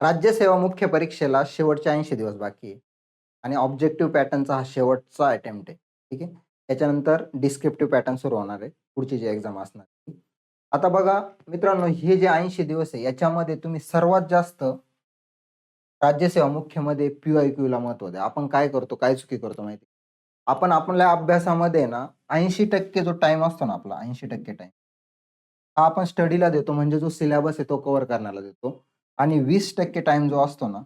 राज्यसेवा मुख्य परीक्षेला शेवटचे ऐंशी दिवस बाकी आहे. आणि ऑब्जेक्टिव्ह पॅटर्नचा हा शेवटचा अटेम्प्ट आहे. ठीक आहे? त्याच्यानंतर डिस्क्रिप्टिव्ह पॅटर्न सुरू होणार आहे. पुढची जी एक्झाम असणार आता बघा मित्रांनो हे जे ऐंशी दिवस आहे याच्यामध्ये तुम्ही सर्वात जास्त राज्यसेवा मुख्यमध्ये पी आय क्यूला महत्त्व द्या. आपण काय करतो काय चुकी करतो माहिती आहे? आपण आपल्या अभ्यासामध्ये ना ऐंशी टक्के जो टाइम असतो ना आपला ऐंशी टक्के टाइम हा आपण स्टडीला देतो म्हणजे जो सिलेबस आहे तो कव्हर करण्याला देतो. आणि वीस टक्के टाइम जो असतो ना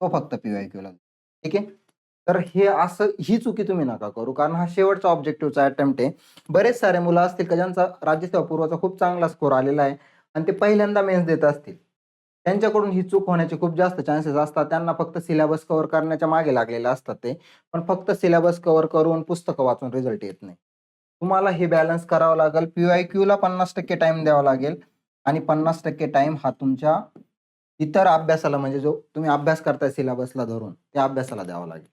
तो फक्त पी वाय क्यूला ठीक आहे? तर हे असं ही चुकी तुम्ही नका करू. कारण हा शेवटचा ऑब्जेक्टिव्हचा अटेम्प्ट आहे. बरेच सारे मुलं असतील का ज्यांचा राज्यसेवा पूर्वाचा खूप चांगला स्कोर आलेला आहे आणि ते पहिल्यांदा मेन्स देत असतील. त्यांच्याकडून ही चूक होण्याचे खूप जास्त चान्सेस असतात. त्यांना फक्त सिलेबस कव्हर करण्याच्या मागे लागलेले असतात ते. पण फक्त सिलेबस कव्हर करून पुस्तकं वाचून रिझल्ट येत नाही. तुम्हाला हे बॅलन्स करावं लागेल. पी वाय क्यूला पन्नास टक्के टाइम द्यावा लागेल. आणि पन्नास टक्के टाइम हा तुमच्या इतर अभ्यासाला म्हणजे जो तुम्ही अभ्यास करताय सिलेबसला धरून त्या अभ्यासाला द्यावा लागेल.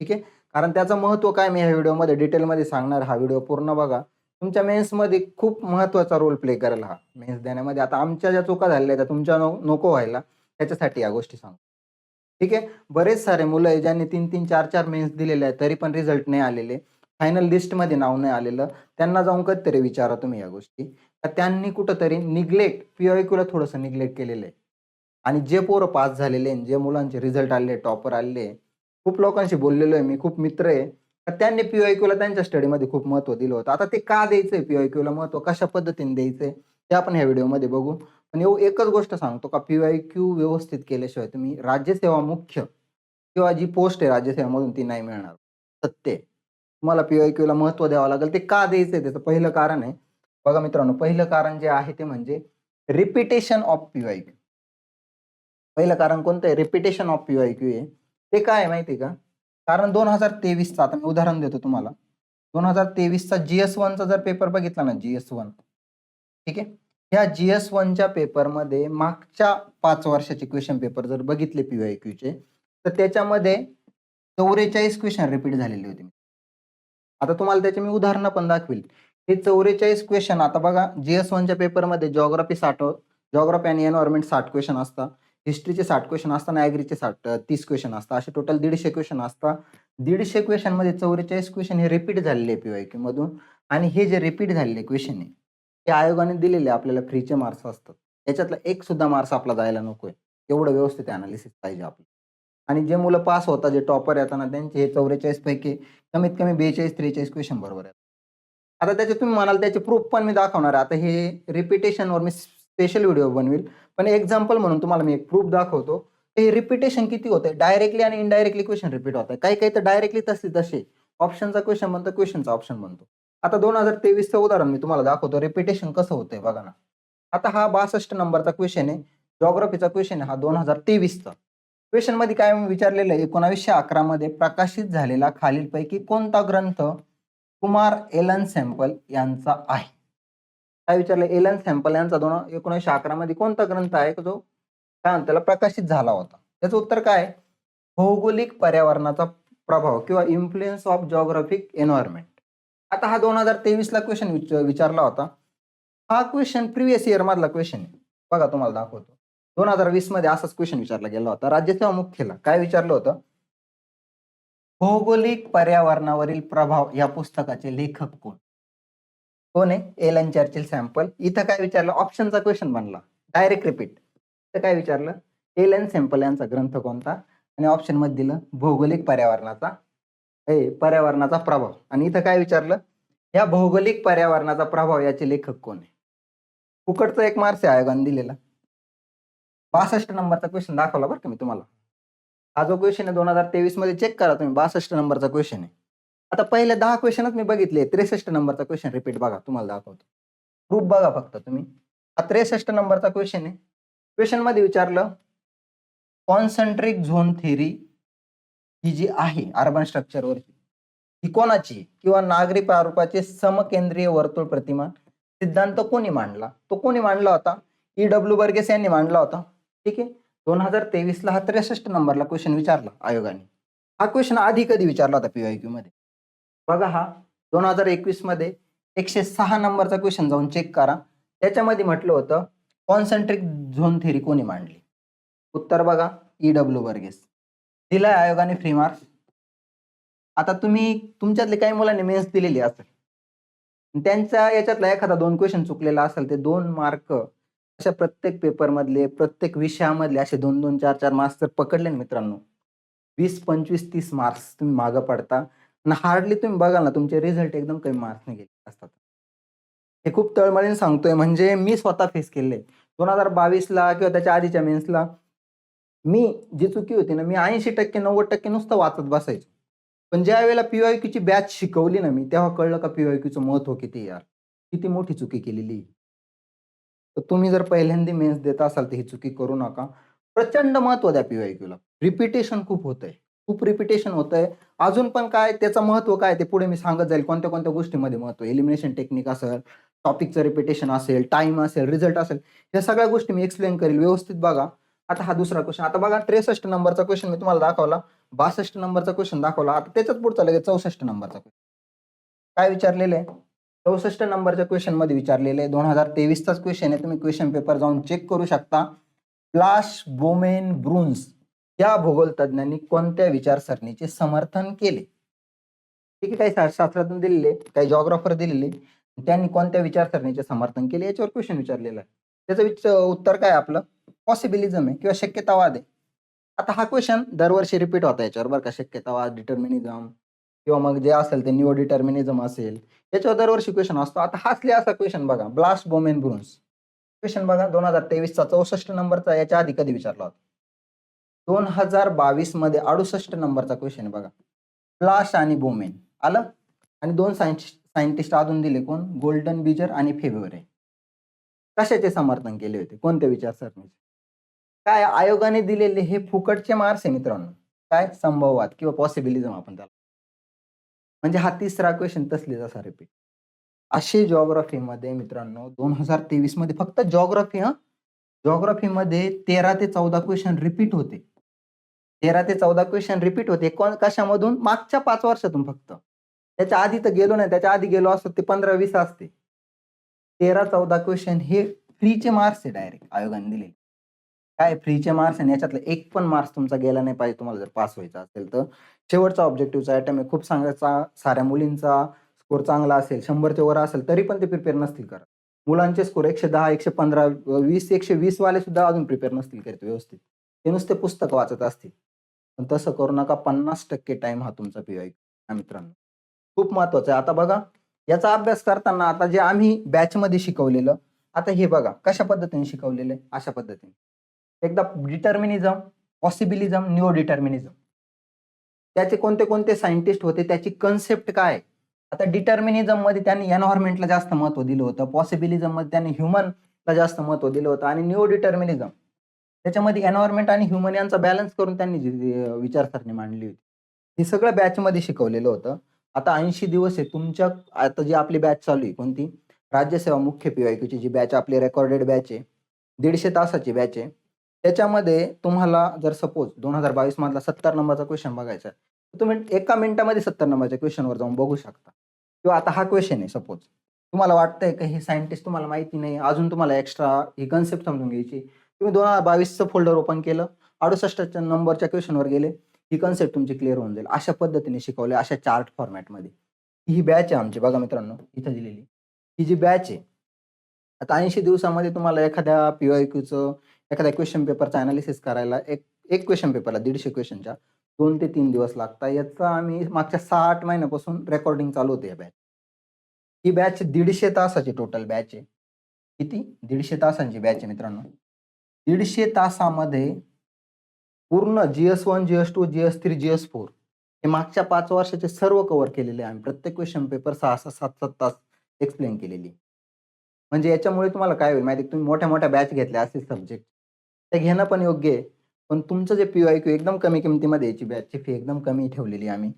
ठीक आहे? कारण त्याचं महत्त्व काय मी ह्या व्हिडिओमध्ये डिटेलमध्ये सांगणार हा व्हिडिओ पूर्ण बघा. तुमच्या मेन्समध्ये खूप महत्त्वाचा रोल प्ले करेल हा मेन्स देण्यामध्ये. आता आमच्या ज्या चुका झालेल्या आहेत त्या तुमच्या नो- नको व्हायला. त्याच्यासाठी या गोष्टी सांगतो ठीक आहे? बरेच सारे मुलं आहे ज्यांनी तीन तीन चार चार मेन्स दिलेले आहेत तरी पण रिझल्ट नाही आलेले. फायनल लिस्टमध्ये नाव नाही आलेलं. त्यांना जाऊन कधीतरी विचारा तुम्ही या गोष्टी. तर त्यांनी कुठंतरी निग्लेक्ट पी थोडंसं निग्लेक्ट केलेलं आहे. आणि जे पोरं पास झालेले जे मुलांचे रिझल्ट आले टॉपर आले खूप लोकांशी बोललेलो आहे मी खूप मित्र आहे. तर त्यांनी पी क्यूला त्यांच्या स्टडीमध्ये खूप महत्त्व दिलं होतं. आता ते का द्यायचं पी आय क्यूला महत्त्व? कशा पद्धतीने द्यायचं आहे ते आपण ह्या व्हिडिओमध्ये बघू. पण एव एकच गोष्ट सांगतो का पी क्यू व्यवस्थित केल्याशिवाय तुम्ही राज्यसेवा मुख्य किंवा जी पोस्ट आहे राज्यसेवेमधून ती नाही मिळणार. सत्य तुम्हाला पी क्यूला महत्त्व द्यावं लागेल. ते का द्यायचं आहे त्याचं पहिलं कारण आहे. बघा मित्रांनो पहिलं कारण जे आहे ते म्हणजे रिपिटेशन ऑफ पी क्यू पहिलं कारण कोणतं आहे? Repetition of P I Q आहे. ते काय आहे माहिती आहे का? कारण दोन हजार तेवीसचा आता मी उदाहरण देतो तुम्हाला. दोन हजार तेवीसचा जी एस वनचा जर पेपर बघितला ना जी एस वन ठीक आहे? ह्या जी एस वनच्या पेपरमध्ये मागच्या पाच वर्षाचे क्वेश्चन पेपर जर बघितले पी वाय क्यूचे तर त्याच्यामध्ये चौवेचाळीस क्वेश्चन रिपीट झालेले होते. आता तुम्हाला त्याचे मी उदाहरणं पण दाखवील. हे चौवेचाळीस क्वेश्चन आता बघा जी एस वनच्या पेपरमध्ये जॉग्राफी साठ जॉग्राफी आणि एन्व्हायरमेंट साठ क्वेश्चन असतात. हिस्ट्रीचे साठ क्वेश्चन असताना ॲग्रीचे साठ तीस क्वेश्चन असतात. असे टोटल दीडशे क्वेश्चन असतात. दीडशे क्वेश्चनमध्ये चौवेचाळीस क्वेश्चन हे रिपीट झालेले पी वाय क्यूमधून आणि हे जे रिपीट झालेले क्वेश्चन आहे ते आयोगाने दिलेले आपल्याला फ्रीचे मार्क्स असतात. याच्यातला एक सुद्धा मार्क्स आपला जायला नकोय. एवढं व्यवस्थित अनालिसिस पाहिजे आपलं आणि जे मुलं पास होतात जे टॉपर येतात ना त्यांचे हे चौवेचाळीस पैकी कमीत कमी बेचाळीस त्रेचाळीस क्वेश्चन बरोबर आहेत. आता त्याचे तुम्ही म्हणाल त्याचे प्रूफ पण मी दाखवणार आहे. आता हे रिपिटेशनवर मी स्पेशल व्हिडिओ बनवेल. पण एक्झाम्पल म्हणून तुम्हाला मी एक प्रूफ दाखवतो. हे रिपिटेशन किती होते डायरेक्टली आणि इनडायरेक्टली क्वेश्चन रिपीट होत आहे काही काही तर डायरेक्टली तसे तसे. ऑप्शनचा क्वेश्चन बनतो क्वेश्चनचा ऑप्शन बनतो आता दोन हजार तेवीसचं उदाहरण मी तुम्हाला दाखवतो. रिपिटेशन कसं होतंय बघा ना. आता हा बासष्ट नंबरचा क्वेश्चन आहे. जॉग्राफीचा क्वेश्चन आहे हा दोन हजार तेवीसचा. क्वेश्चनमध्ये काय विचारलेलं आहे? एकोणावीसशे अकरामध्ये प्रकाशित झालेला खालीलपैकी कोणता ग्रंथ कुमार एलन सॅम्पल यांचा आहे? काय विचारलं एलन सॅम्पल यांचा दोन एकोणीसशे अकरा मध्ये कोणता ग्रंथ आहे? जो काय त्याला प्रकाशित झाला होता. त्याचं उत्तर काय भौगोलिक पर्यावरणाचा प्रभाव किंवा इन्फ्लुएन्स ऑफ जॉग्राफिक एन्व्हायरमेंट आता हा दोन हजार तेवीसला क्वेश्चन विचारला होता. हा क्वेश्चन प्रिव्हियस इयर मधला क्वेश्चन आहे. बघा तुम्हाला दाखवतो. दोन हजार वीसमध्ये असाच क्वेश्चन विचारला गेला होता. राज्यसेवा मुख्यला काय विचारलं होतं? भौगोलिक पर्यावरणावरील प्रभाव या पुस्तकाचे लेखक कोण? कोण आहे? Alan Churchill sample. इथं काय विचारलं? ऑप्शनचा क्वेश्चन बनला. डायरेक्ट रिपीट इथं काय विचारलं? एलन सॅम्पल यांचा ग्रंथ कोणता? आणि ऑप्शनमध्ये दिलं भौगोलिक पर्यावरणाचा. हे पर्यावरणाचा प्रभाव. आणि इथं काय विचारलं? या भौगोलिक पर्यावरणाचा प्रभाव याचे लेखक कोण आहे? फुकटचा एक मार्क्स आहे आयोगाने दिलेला. बासष्ट नंबरचा क्वेश्चन दाखवला बरं का मी तुम्हाला. हा जो क्वेश्चन आहे दोन हजार तेवीसमध्ये चेक करा तुम्ही. बासष्ट नंबरचा क्वेश्चन आहे. आता पहिले दहा क्वेश्चनच मी बघितले. त्रेसष्ट नंबरचा क्वेश्चन रिपीट बघा तुम्हाला दाखवतो. ग्रुप बघा फक्त तुम्ही. हा त्रेसष्ट नंबरचा क्वेश्चन आहे. क्वेश्चनमध्ये विचारलं कॉन्सन्ट्रिक झोन थेरी ही जी आहे अर्बन स्ट्रक्चरवरची ही कोणाची? किंवा नागरी प्रारूपाचे समकेंद्रीय वर्तुळ प्रतिमा सिद्धांत कोणी मांडला? तो कोणी मांडला होता? E. ई डब्ल्यू बर्गेस यांनी मांडला होता. ठीक आहे? दोन हजार तेवीसला हा त्रेसष्ट नंबरला क्वेश्चन विचारला आयोगाने. हा क्वेश्चन आधी कधी विचारला होता पीवायक्यू मध्ये? बघा हा दोन हजार एकवीसमध्ये एकशे सहा नंबरचा क्वेश्चन जाऊन चेक करा. त्याच्यामध्ये म्हटलं होतं कॉन्सन्ट्रिक झोन थेरी कोणी मांडली? उत्तर बघा ई डब्ल्यू वर्गीस. दिलाय आयोगाने फ्री मार्क्स आता तुम्ही तुमच्यातले काही मुलांनी मेन्स दिलेली असेल. त्यांच्या याच्यातला एखादा दोन क्वेश्चन चुकलेला असेल ते दोन मार्क अशा प्रत्येक पेपर मधले प्रत्येक विषयामधले असे दोन दोन चार चार मार्क्स जर पकडले ना मित्रांनो वीस पंचवीस तीस मार्क्स तुम्ही मागं पडता. आणि हार्डली तुम्ही बघाल ना तुमचे रिझल्ट एकदम कमी मार्क्सने गेले असतात. हे खूप तळमळीने सांगतोय. म्हणजे मी स्वतः फेस केले दोन हजार बावीसला किंवा त्याच्या आधीच्या मेन्सला मी जी चुकी होती ना मी ऐंशी टक्के नव्वद टक्के नुसतं वाचत बसायचो. पण ज्या वेळेला पीवायक्यूची बॅच शिकवली ना मी तेव्हा कळलं का पीवायक्यूचं महत्त्व किती यार? किती मोठी चुकी केलेली तर तुम्ही जर पहिल्यांदा मेन्स देत असाल तर ही चुकी करू नका. प्रचंड महत्त्व द्या पीवायक्यूला रिपिटेशन खूप होतंय. खूप रिपिटेशन होतंय. अजून पण काय त्याचं महत्त्व काय ते पुढे मी सांगत जाईल. कोणत्या कोणत्या गोष्टीमध्ये महत्त्व? एलिमिनेशन टेक्निक असेल टॉपिकचं रिपिटेशन असेल टाइम असेल रिझल्ट असेल या सगळ्या गोष्टी मी एक्सप्लेन करेल. व्यवस्थित बघा. आता हा दुसरा क्वेश्चन आता बघा त्रेसष्ट नंबरचा क्वेश्चन मी तुम्हाला दाखवला. बासष्ट नंबरचा क्वेश्चन दाखवला. आता त्याच्यात पुढचा लगेच चौसष्ट नंबरचा क्वेश्चन काय विचारलेलं आहे चौसष्ट नंबरच्या क्वेश्चनमध्ये विचारलेले दोन हजार तेवीसचाच क्वेश्चन आहे. तुम्ही क्वेश्चन पेपर जाऊन चेक करू शकता. प्लाश बोमेन ब्रुन्स या भूगोल तज्ञांनी कोणत्या विचारसरणीचे समर्थन केले? ठीक आहे काही शास्त्रज्ञ दिलेले काही जॉग्राफर दिलेले. त्यांनी कोणत्या विचारसरणीचे समर्थन केले? याच्यावर क्वेश्चन विचारलेला आहे. त्याचं विच उत्तर काय आपलं? पॉसिबिलिझम आहे किंवा शक्यतावाद आहे. आता हा क्वेश्चन दरवर्षी रिपीट होता याच्यावर बरं का. शक्यतावाद डिटर्मिनिझम किंवा मग जे असेल ते न्यू डिटर्मिनिझम असेल याच्यावर दरवर्षी क्वेश्चन असतो. आता हाचले असा क्वेश्चन बघा. ब्लास्ट बोमेन ब्रुन्स. क्वेश्चन बघा दोन हजार तेवीसचा चौसष्ट नंबरचा याच्या आधी कधी विचारला होता? दोन हजार बावीसमध्ये अडुसष्ट नंबरचा क्वेश्चन आहे बघा. फ्लाश आणि बोमेन आलं? आणि दोन सायंटिस्ट सायंटिस्ट अजून दिले कोण? गोल्डन बिजर आणि फेब्रुवारी कशाचे समर्थन केले होते? कोणत्या विचारसरणीचे काय आयोगाने दिलेले हे फुकटचे मार्क्स आहे मित्रांनो. काय? संभववाद किंवा पॉसिबिलिझम आपण त्याला. म्हणजे हा तिसरा क्वेश्चन तसलीच असा रिपीट असे जॉग्राफीमध्ये मित्रांनो दोन हजार तेवीसमध्ये फक्त जॉग्राफी हा? जॉग्राफीमध्ये तेरा ते चौदा क्वेश्चन रिपीट होते. तेरा ते चौदा क्वेश्चन रिपीट होते. कोण कशामधून? मागच्या पाच वर्षातून फक्त. त्याच्या आधी तर गेलो नाही. त्याच्या आधी गेलो असतो ते पंधरा वीस असते. तेरा चौदा क्वेश्चन हे फ्रीचे मार्क्स आहे डायरेक्ट आयोगाने दिले काय फ्रीचे मार्क्स आणि याच्यातला एक पण मार्क्स तुमचा गेला नाही पाहिजे. तुम्हाला जर पास व्हायचा असेल तर. शेवटचा ऑब्जेक्टिव्हचा आयटम आहे. खूप सांगायचा साऱ्या मुलींचा स्कोर चांगला असेल. शंभरच्या वर असेल तरी पण ते प्रिपेअर नसतील करत. मुलांचे स्कोर एकशे दहा एकशे पंधरा वीस एकशे वीस वाले सुद्धा अजून प्रिपेअर नसतील करत व्यवस्थित. ते नुसते पुस्तक वाचत असतील. पण तसं करू नका पन्नास टक्के टाइम हा तुमचा पीवाय मित्रांनो. खूप महत्वाचं आहे. आता बघा याचा अभ्यास करताना आता जे आम्ही बॅचमध्ये शिकवलेलं आता हे बघा कशा पद्धतीने शिकवलेलं आहे? अशा पद्धतीने. एकदा डिटर्मिनिझम पॉसिबिलिझम न्यू डिटर्मिनिझम त्याचे कोणते कोणते सायंटिस्ट होते त्याची कन्सेप्ट काय आहे? आता डिटर्मिनिझममध्ये त्यांनी एन्व्हायरमेंटला जास्त महत्त्व दिलं होतं पॉसिबिलिझममध्ये त्यांनी ह्युमनला जास्त महत्त्व दिलं होतं आणि न्यू डिटर्मिनिझम त्याच्यामध्ये एन्व्हायरमेंट आणि ह्युमन यांचा बॅलन्स करून त्यांनी जी विचारसरणी मांडली होती. हे सगळं बॅच मध्ये शिकवलेलं होतं. आता ऐंशी दिवस आहे. तुमच्या आता जी आपली बॅच चालू आहे कोणती? राज्यसेवा मुख्य पीवायक्यूची जी बॅच आपली रेकॉर्डेड बॅच आहे. दीडशे तासाची बॅच आहे. त्याच्यामध्ये तुम्हाला जर सपोज दोन हजार बावीस मधला सत्तर नंबरचा क्वेश्चन बघायचा आहे तुम्ही एका मिनिटामध्ये सत्तर नंबरच्या क्वेश्चनवर जाऊन बघू शकता. किंवा आता हा क्वेश्चन आहे सपोज तुम्हाला वाटतंय का हे सायंटिस्ट तुम्हाला माहिती नाही अजून तुम्हाला एक्स्ट्रा ही कन्सेप्ट समजून घ्यायची तुम्ही दोन हजार बावीसचं फोल्डर ओपन केलं अडुसष्टच्या नंबरच्या क्वेश्चनवर गेले ही कन्सेप्ट तुमची क्लिअर होऊन जाईल. अशा पद्धतीने शिकवले अशा चार्ट फॉर्मॅटमध्ये ही बॅच आहे आमची बघा मित्रांनो इथं दिलेली. ही जी बॅच आहे आता ऐंशी दिवसामध्ये तुम्हाला एखाद्या पीवायक्यूचं एखाद्या क्वेश्चन पेपरचा अनालिसिस करायला एक एक क्वेश्चन पेपरला दीडशे क्वेश्चनच्या दोन ते तीन दिवस लागतात. याचा आम्ही मागच्या सहा आठ महिन्यापासून रेकॉर्डिंग चालू होते या बॅच ही बॅच दीडशे तासाची टोटल बॅच आहे. किती? दीडशे तासांची बॅच आहे मित्रांनो. दीडशे तासामध्ये पूर्ण G S one G S two G S three G S four हे मागच्या पाच वर्षाचे सर्व कव्हर केलेले आहे. आम्ही प्रत्येक क्वेश्चन पेपर सहा सहा सात सात तास एक्सप्लेन केलेली. म्हणजे याच्यामुळे तुम्हाला काय होईल माहिती तुम्ही मोठ्या मोठ्या बॅच घेतल्या असतील सब्जेक्ट ते घेणं पण योग्य आहे. पण तुमचं जे पी वाय क्यू एकदम कमी किमतीमध्ये याची बॅचची फी एकदम कमी ठेवलेली आम्ही.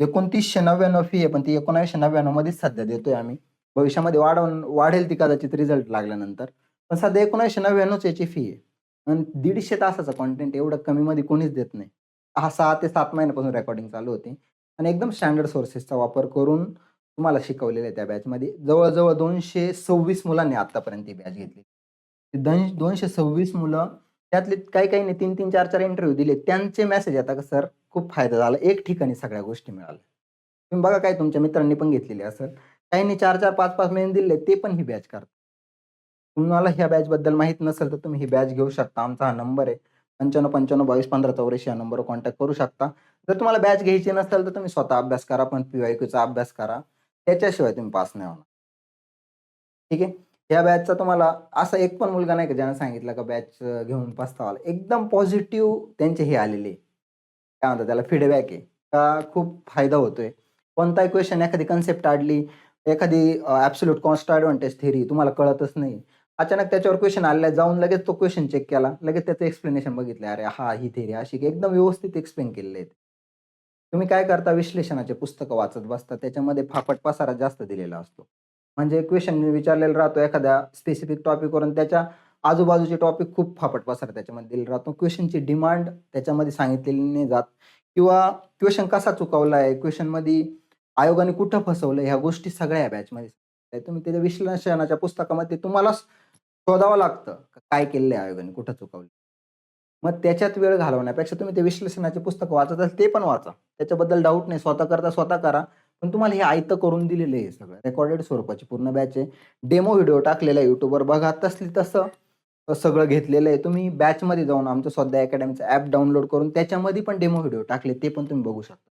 एकोणतीसशे नव्याण्णव फी आहे पण ती एकोणावीसशे नव्याण्णवमध्येच सध्या देतोय आम्ही. भविष्यामध्ये वाढवून वाढेल ती कदाचित रिझल्ट लागल्यानंतर. पण सध्या एकोणावीसशे नव्याण्णवच याची फी आहे. आणि दीडशे तासाचा कॉन्टेंट एवढं कमीमध्ये कोणीच देत नाही. हा सहा ते सात महिन्यापासून रेकॉर्डिंग चालू होते. आणि एकदम स्टँडर्ड सोर्सेसचा वापर करून तुम्हाला शिकवलेलं आहे त्या बॅचमध्ये जवळजवळ दोनशे सव्वीस मुलांनी आतापर्यंत ती बॅच घेतली. दोन दोनशे सव्वीस मुलं त्यातले काही काहींनी तीन तीन चार चार इंटरव्ह्यू दिले. त्यांचे मेसेज येतात का सर खूप फायदा झाला. एक ठिकाणी सगळ्या गोष्टी मिळाल्या. तुम्ही बघा काय तुमच्या मित्रांनी पण घेतलेले असेल. काहींनी चार चार पाच पाच महिने दिले ते पण ही बॅच करतात. तुम्हाला ह्या बॅच बद्दल माहीत नसेल तर तुम्ही ही बॅच घेऊ शकता. आमचा हा नंबर आहे. पंच्याण्णव पंच्याण्णव बावीस पंधरा चौऱ्याऐंशी या नंबरवर कॉन्टॅक्ट करू शकता. जर तुम्हाला बॅच घ्यायची नसेल तर तुम्ही स्वतः अभ्यास करा पण पीवायक्यूचा अभ्यास करा. त्याच्याशिवाय तुम्ही पास नाही होणार. ठीक आहे? या बॅचचा तुम्हाला असा एक पण मुलगा नाही का ज्यानं सांगितलं का बॅच घेऊन पस्तावाला एकदम पॉझिटिव्ह त्यांचे हे आलेले आहे. काय म्हणतात त्याला? फीडबॅक आहे. का खूप फायदा होतोय. कोणताही क्वेश्चन एखादी कन्सेप्ट आडली एखादी ॲब्सोल्यूट कॉन्स्ट ॲडव्हान्टेज थेरी तुम्हाला कळतच नाही. अचानक त्याच्यावर क्वेश्चन आलेला आहे, जाऊन लगेच तो क्वेश्चन चेक केला. लगेच त्याचं एक्सप्लेनेशन बघितलं. अरे हा ही थेरी अशी की एकदम व्यवस्थित एक्सप्लेन केलेले आहेत. तुम्ही काय करता? विश्लेषणाचे पुस्तकं वाचत बसता. त्याच्यामध्ये फाफट पसारा जास्त दिलेला असतो. म्हणजे क्वेश्चन विचारलेला राहतो एखाद्या स्पेसिफिक टॉपिकवरून त्याच्या आजूबाजूचे टॉपिक खूप फाफट पसारा त्याच्यामध्ये दिलेला राहतो. क्वेश्चनची डिमांड त्याच्यामध्ये सांगितलेली नाही जात. किंवा क्वेश्चन कसा चुकवला आहे क्वेश्चनमध्ये आयोगाने कुठं फसवलं? ह्या गोष्टी सगळ्या या बॅचमध्ये तुम्ही त्याच्या विश्लेषणाच्या पुस्तकामध्ये तुम्हाला शोधावं लागतं काय केलेलं आहे आयोगाने कुठं चुकवलं? मग त्याच्यात वेळ घालवण्यापेक्षा तुम्ही ते विश्लेषणाचे पुस्तक वाचत असाल ते पण वाचा. त्याच्याबद्दल डाऊट नाही. स्वतः करता स्वतः करा. पण तुम्हाला हे आयतं करून दिलेलं आहे सगळं. रेकॉर्डेड स्वरूपाची पूर्ण बॅच आहे. डेमो व्हिडिओ टाकलेला आहे युट्यूबवर बघा तसली तसं सगळं घेतलेलं आहे. तुम्ही बॅचमध्ये जाऊन आमचं स्वतः अकॅडमीचं ॲप डाउनलोड करून त्याच्यामध्ये पण डेमो व्हिडिओ टाकले. ते पण तुम्ही बघू शकता.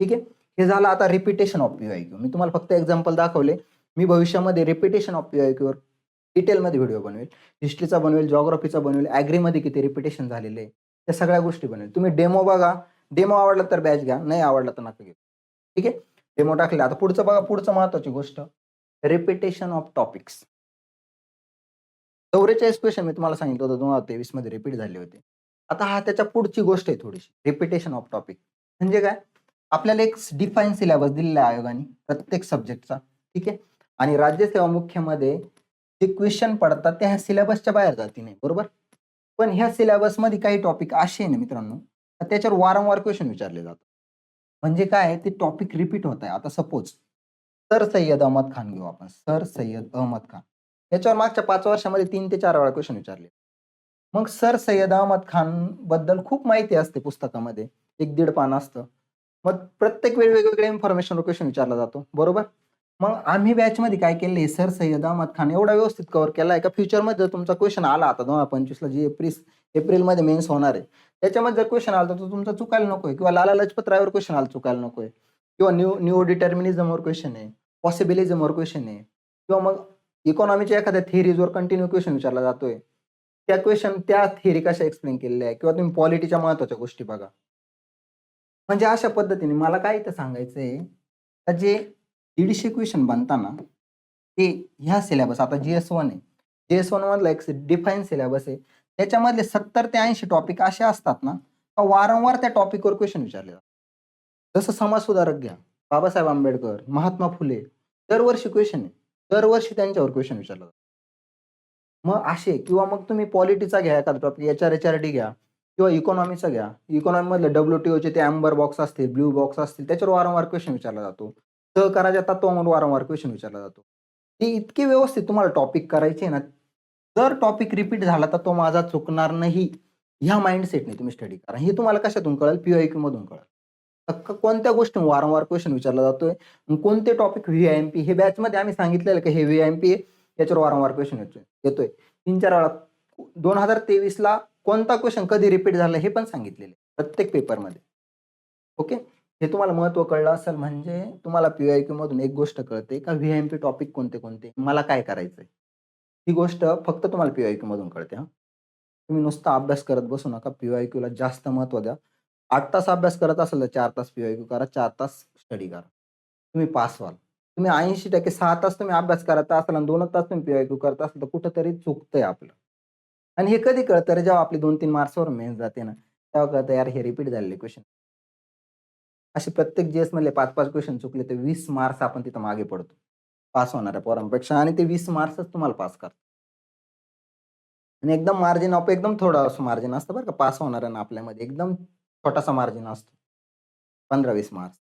ठीक आहे? हे झालं आता repetition of P I Q मी तुम्हाला फक्त एक्झाम्पल दाखवले. मी भविष्यामध्ये रिपिटेशन ऑफ पी आय क्यूवर डिटेलमध्ये व्हिडिओ बनवेल. हिस्ट्रीचा बनवेल जॉग्राफीचा बनवेल ॲग्रीमध्ये किती रिपिटेशन झालेले आहे त्या सगळ्या गोष्टी बनवेल. तुम्ही डेमो बघा. डेमो आवडला तर बॅच घ्या नाही आवडला तर नका घेऊ. ठीक आहे? डेमो टाकले. आता पुढचं बघा पुढचं महत्वाची गोष्ट. रिपिटेशन ऑफ टॉपिक्स चौवेचाळीस क्वेश्चन मी तुम्हाला सांगितलं होतं दोन हजार तेवीसमध्ये रिपीट झाले होते. आता हा त्याच्या पुढची गोष्ट आहे थोडीशी. रिपिटेशन ऑफ टॉपिक म्हणजे काय? आपल्याला एक डिफाईन सिलेबस दिलेला आहे आयोगाने प्रत्येक सब्जेक्टचा ठीक आहे? आणि राज्यसेवा मुख्यमध्ये जे क्वेश्चन पडतात ते ह्या सिलेबसच्या बाहेर जाती नाही बरोबर? पण ह्या सिलेबसमध्ये काही टॉपिक असे ना मित्रांनो त्याच्यावर वारंवार क्वेश्चन विचारले जातात. म्हणजे काय ते टॉपिक रिपीट होत आहे. आता सपोज सर सय्यद अहमद खान घेऊ आपण. सर सय्यद अहमद खान. याच्यावर मागच्या पाच वर्षामध्ये तीन ते चार वेळा क्वेश्चन विचारले. मग सर सय्यद अहमद खानबद्दल खूप माहिती असते पुस्तकामध्ये. एक दीड पान असतं. मग प्रत्येक वेळी वेगवेगळ्या इन्फॉर्मेशन क्वेश्चन विचारला जातो. बरोबर? मग आम्ही बॅचमध्ये काय केले सर सय्यद अहमद खान एवढा व्यवस्थित कव्हर केला आहे का फ्युचरमध्ये जर तुमचा क्वेश्चन आला आता दोन हजार पंचवीसला जी एप्रिल एप्रिलमध्ये मेन्स होणार आहे त्याच्यामध्ये जर क्वेश्चन आला तर तुमचा चुकायला नको आहे किंवा लाला लजपत रायवर क्वेश्चन आला चुकायला नको आहे किंवा न्यू न्यू डिटर्मिनिझमवर क्वेश्चन आहे पॉसिबिलिझमवर क्वेश्चन आहे. किंवा मग इकॉनॉमीच्या एखाद्या थिअरीजवर कंटिन्यू क्वेश्चन विचारला जातोय. त्या क्वेश्चन त्या थिअरी कशा एक्सप्लेन केलेल्या आहे किंवा तुम्ही पॉलिटीच्या महत्त्वाच्या गोष्टी बघा. म्हणजे अशा पद्धतीने मला काय इथं सांगायचं आहे का जे दीडशे क्वेश्चन बनताना ते ह्या सिलेबस आता जी एस वन आहे. जी एस वन मधला एक डिफाईन सिलेबस आहे. त्याच्यामधले सत्तर ते ऐंशी टॉपिक असे असतात ना का वारंवार त्या टॉपिकवर क्वेश्चन विचारले जातात. जसं समाज सुधारक घ्या. बाबासाहेब आंबेडकर महात्मा फुले दरवर्षी क्वेश्चन आहे. दरवर्षी त्यांच्यावर क्वेश्चन विचारला जातो. मग असे किंवा मग तुम्ही पॉलिटीचा घ्या एखादा topic H R H R D घ्या किंवा इकॉनॉमीचा घ्या. इकॉनॉमीमधले डब्ल्यू टी ओचे ते अँबर बॉक्स असतील ब्ल्यू बॉक्स असतील त्याच्यावर वारंवार क्वेश्चन विचारला जातो. सहकाराच्या तत्वावर वारंवार क्वेश्चन विचारला जातो. ते इतके व्यवस्थित तुम्हाला टॉपिक करायचे ना जर टॉपिक रिपीट झाला तर तो माझा चुकणार नाही. ह्या माइंडसेटने तुम्ही स्टडी करा. हे तुम्हाला कशातून कळेल? पीआयक्यू मधून कळेल. कोणत्या गोष्टी वारंवार क्वेश्चन विचारला जातोय? कोणते topic V I M P हे बॅचमध्ये आम्ही सांगितलेलं की हे व्ही आय एम पी याच्यावर वारंवार क्वेश्चन येतोय येतोय. तीन चार वेळा दोन हजार तेवीसला कोणता क्वेश्चन कधी रिपीट झाला हे पण सांगितलेले प्रत्येक पेपरमध्ये ओके हे तुम्हाला महत्त्व कळलं असेल म्हणजे तुम्हाला पीआयक्यू मधून एक गोष्ट कळते का व्ही एम पी टॉपिक कोणते कोणते? मला काय करायचंय? ही गोष्ट फक्त तुम्हाला पीआयक्यू मधून कळते हा. तुम्ही नुसता अभ्यास करत बसू नका पीआयक्यूला जास्त महत्त्व द्या. आठ तास अभ्यास करत असेल तर चार तास पीआयक्यू करा चार तास स्टडी करा. तुम्ही पास व्हाल. तुम्ही ऐंशी टक्के सहा तास तुम्ही अभ्यास करत असाल आणि दोन तास तुम्ही पीआयक्यू करत असाल तर कुठंतरी चुकतंय आपलं. आणि हे कधी कळतं रे? जेव्हा आपली दोन तीन मार्क्सवर मेन्स जाते ना तेव्हा कळतं यार हे रिपीट झालेले क्वेश्चन असे प्रत्येक जीएस मधले पाच पाच क्वेश्चन चुकले तर वीस मार्क्स आपण तिथं मागे पडतो. पास होणाऱ्या पोरांपेक्षा आणि ते वीस मार्क्सच तुम्हाला पास करतात. आणि एकदम मार्जिन ऑफ एकदम थोडं असं मार्जिन असतं बरं का पास होणाऱ्यांना आपल्यामध्ये एकदम छोटासा मार्जिन असतो. पंधरा वीस मार्क्स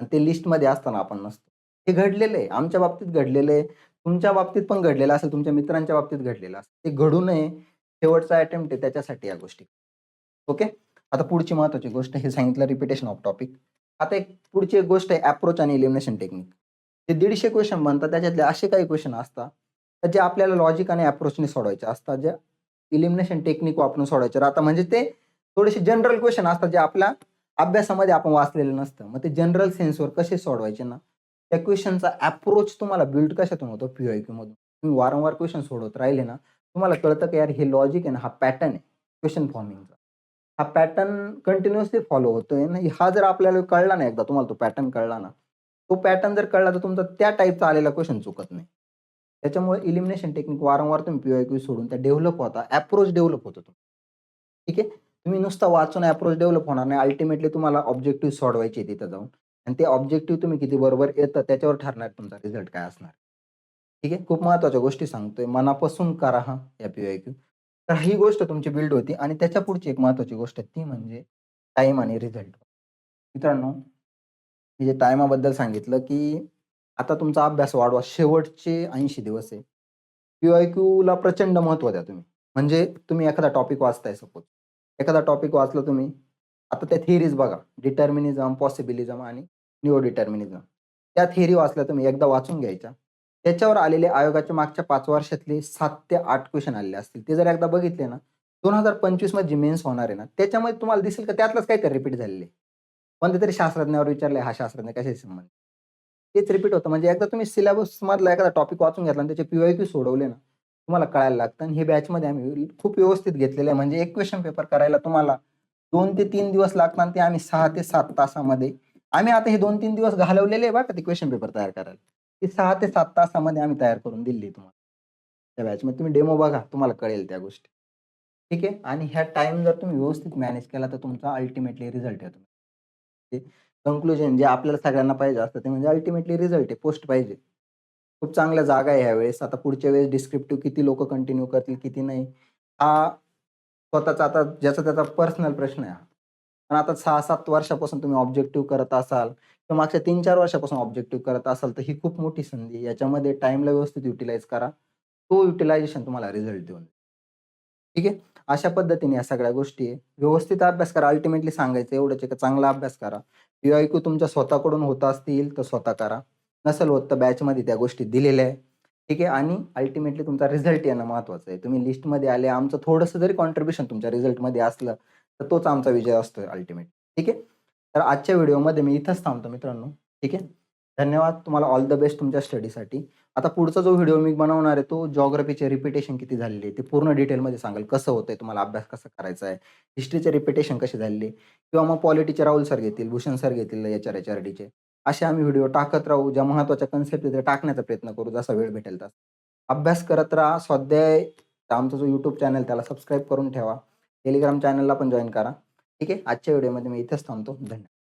आणि ते लिस्टमध्ये असताना आपण नसतो. हे घडलेलं आहे. आमच्या बाबतीत घडलेलं आहे. तुमच्या बाबतीत पण घडलेलं असेल. तुमच्या मित्रांच्या बाबतीत घडलेलं असेल. ते घडू नये. शेवटचा अटेम्प्ट आहे त्याच्यासाठी या गोष्टी. ओके. आता पुढची महत्त्वाची गोष्ट हे सांगितलं रिपिटेशन ऑफ टॉपिक. आता एक पुढची एक गोष्ट आहे अप्रोच आणि इलिमिनेशन टेक्निक. ते दीडशे क्वेश्चन बनतात त्याच्यातले असे काही क्वेश्चन असतात, तर जे आपल्याला लॉजिक आणि अप्रोचने सोडवायचे असतात, जे इलिमिनेशन टेक्निक वापरून सोडवायचे आता म्हणजे ते थोडेसे जनरल क्वेश्चन असतात, जे आपल्या अभ्यासामध्ये आपण वाचलेलं नसतं. मग ते जनरल सेन्सवर कसे सोडवायचे ना, त्या क्वेश्चनचा अप्रोच तुम्हाला बिल्ड कशातून होतो पी-वाय-क्यूमधून. तुम्ही वारंवार क्वेश्चन सोडवत राहिले ना, तुम्हाला कळतं की यार हे लॉजिक आहे ना, हा पॅटर्न आहे क्वेश्चन फॉर्मिंगचा. हा पॅटर्न कंटिन्युअसली फॉलो होतोय ना, हा जर आपल्याला कळला ना एकदा तुम्हाला तो पॅटर्न कळला ना, तो पॅटर्न जर कळला तर तुमचा त्या टाईपचा आलेला क्वेश्चन चुकत नाही. त्याच्यामुळे इलिमिनेशन टेक्निक वारंवार तुम्ही पी आय क्यू सोडून त्या डेव्हलप होता. अप्रोच डेव्हलप होतो. ठीक आहे. तुम्ही नुसता वाचून अप्रोच डेव्हलप होणार नाही. अल्टिमेटली तुम्हाला ऑब्जेक्टिव्ह सोडवायचे तिथं जाऊन आणि ते ऑब्जेक्टिव्ह तुम्ही किती बरोबर येतं त्याच्यावर ठरणार तुमचा रिझल्ट काय असणार. ठीक आहे. खूप महत्त्वाच्या गोष्टी सांगतोय. मनापासून करा हा या पी आय क्यू तर ही गोष्ट तुमची बिल्ड होती आणि त्याच्या पुढची एक महत्त्वाची गोष्ट आहे ती म्हणजे टाईम आणि रिझल्ट. मित्रांनो, मी जे टाईमाबद्दल सांगितलं की आता तुमचा अभ्यास वाढवा. शेवटचे 80 दिवस आहे. पी-वाय-क्यूला प्रचंड महत्त्व द्या तुम्ही. म्हणजे तुम्ही एखादा टॉपिक वाचताय सपोज. एखादा टॉपिक वाचला तुम्ही. आता त्या थिअरीज बघा. डिटर्मिनिझम, पॉसिबिलिझम आणि निओ डिटर्मिनिझम. त्या थिअरी वाचल्या तुम्ही एकदा वाचून घ्यायच्या. त्याच्यावर आलेले आयोगाच्या मागच्या पाच वर्षातले सात ते आठ क्वेश्चन आलेले असतील. ते जर एकदा बघितले ना, 2025 मध्ये जी मेन्स होणार आहे ना, त्याच्यामध्ये तुम्हाला दिसेल का त्यातलंच काहीतरी रिपीट झालेले कोणत्या तरी शास्त्रज्ञावर विचारलंय, हा शास्त्रज्ञ कशाशी संबंध तेच रिपीट होतं. म्हणजे एकदा तुम्ही सिलेबसमधला एखादा टॉपिक वाचून घेतला आणि त्याचे पीवायक्यू सोडवले ना, तुम्हाला कळायला लागतं आणि हे बॅचमध्ये आम्ही खूप व्यवस्थित घेतलेलं आहे. म्हणजे एक क्वेश्चन पेपर करायला तुम्हाला दोन ते तीन दिवस लागतात आणि ते आम्ही सहा ते सात तासामध्ये आम्ही आता हे 2-3 दिवस घालवलेले आहे बा का ते क्वेश्चन पेपर तयार करायला. ती सहा ते सात तासामध्ये आम्ही तयार करून दिलेली तुम्हाला. त्या बॅचमध्ये तुम्ही डेमो बघा. तुम्हाला कळेल त्या गोष्टी. ठीक आहे. आणि ह्या टाइम जर तुम्ही व्यवस्थित मॅनेज केला तर तुमचा अल्टिमेटली रिझल्ट येतो. ते कन्क्लुजन जे आपल्याला सगळ्यांना पाहिजे असतं ते म्हणजे अल्टिमेटली रिझल्ट आहे. पोस्ट पाहिजे. खूप चांगल्या जागा आहे ह्यावेळेस. आता पुढच्या वेळेस डिस्क्रिप्टिव्ह किती लोक कंटिन्यू करतील, किती नाही. हा स्वतःचा आता ज्याचा त्याचा पर्सनल प्रश्न आहे आणि पण आता 6-7 वर्षापासून तुम्ही ऑब्जेक्टिव्ह करत असाल किंवा मागच्या 3-4 वर्षापासून ऑब्जेक्टिव्ह करत असाल, तर ही खूप मोठी संधी आहे. याच्यामध्ये टाईमला व्यवस्थित युटिलाइज करा. तो युटिलायझेशन तुम्हाला रिझल्ट देऊन ठीक आहे. अशा पद्धतीने या सगळ्या गोष्टी आहे. व्यवस्थित अभ्यास करा. अल्टिमेटली सांगायचं एवढंच आहे चांगला अभ्यास करा. पी आय क्यू तुमच्या स्वतःकडून होत असतील तर स्वतः करा. नसेल होत तर बॅचमध्ये त्या गोष्टी दिलेल्या आहे. ठीक आहे. आणि अल्टिमेटली तुमचा रिझल्ट येणं महत्त्वाचं आहे. तुम्ही लिस्टमध्ये आले, आमचं थोडंसं जरी कॉन्ट्रिब्युशन तुमच्या रिझल्टमध्ये असलं, तर तोच आमचा विजय असतो अल्टिमेट. ठीक आहे. तर आजच्या व्हिडिओमध्ये मी इथंच थांबतो मित्रांनो. ठीक आहे. धन्यवाद. तुम्हाला ऑल द बेस्ट तुमच्या स्टडीसाठी. आता पुढचा जो व्हिडिओ मी बनवणार आहे तो जॉग्रफीचे रिपिटेशन किती झालेली आहे ते पूर्ण डिटेलमध्ये सांगेल. कसं होतंय, तुम्हाला अभ्यास कसा करायचा आहे, हिस्ट्रीचे रिपिटेशन कसे झालेले किंवा मग पॉलिटीचे राहुल सर घेतील, भूषण सर घेतील एच-आर, एच-आर-डीचे. असे आम्ही व्हिडिओ टाकत राहू. ज्या महत्त्वाच्या कन्सेप्ट तिथे टाकण्याचा प्रयत्न करू जसा वेळ भेटेल तसा. अभ्यास करत राहा. स्वाध्याय आमचा जो यूट्यूब चॅनल त्याला सबस्क्राईब करून ठेवा. टेलिग्राम चॅनलला पण जॉईन करा. ठीक आहे. आजच्या व्हिडिओमध्ये मी इथेच थांबतो. धन्यवाद.